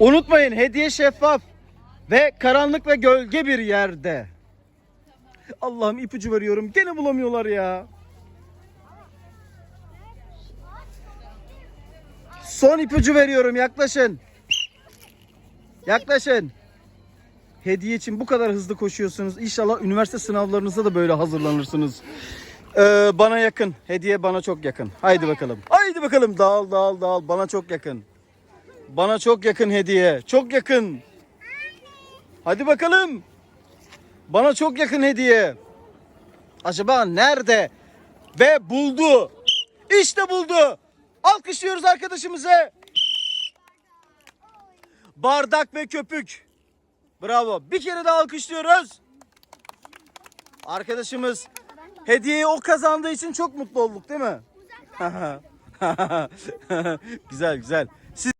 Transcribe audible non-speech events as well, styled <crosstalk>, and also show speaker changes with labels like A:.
A: Unutmayın hediye şeffaf ve karanlık ve gölge bir yerde. Allah'ım ipucu veriyorum. Gene bulamıyorlar ya. Son ipucu veriyorum. Yaklaşın. Yaklaşın. Hediye için bu kadar hızlı koşuyorsunuz. İnşallah üniversite sınavlarınızda da böyle hazırlanırsınız. Ee, bana yakın. Hediye bana çok yakın. Haydi bakalım. Haydi bakalım. Dağıl dağıl dağıl. Bana çok yakın. Bana çok yakın hediye. Çok yakın. Hadi bakalım. Bana çok yakın hediye. Acaba nerede? Ve buldu. İşte buldu. Alkışlıyoruz arkadaşımıza. Bardak ve köpük. Bravo. Bir kere daha alkışlıyoruz. Arkadaşımız hediyeyi o kazandığı için çok mutlu olduk değil mi? <laughs> güzel güzel. Siz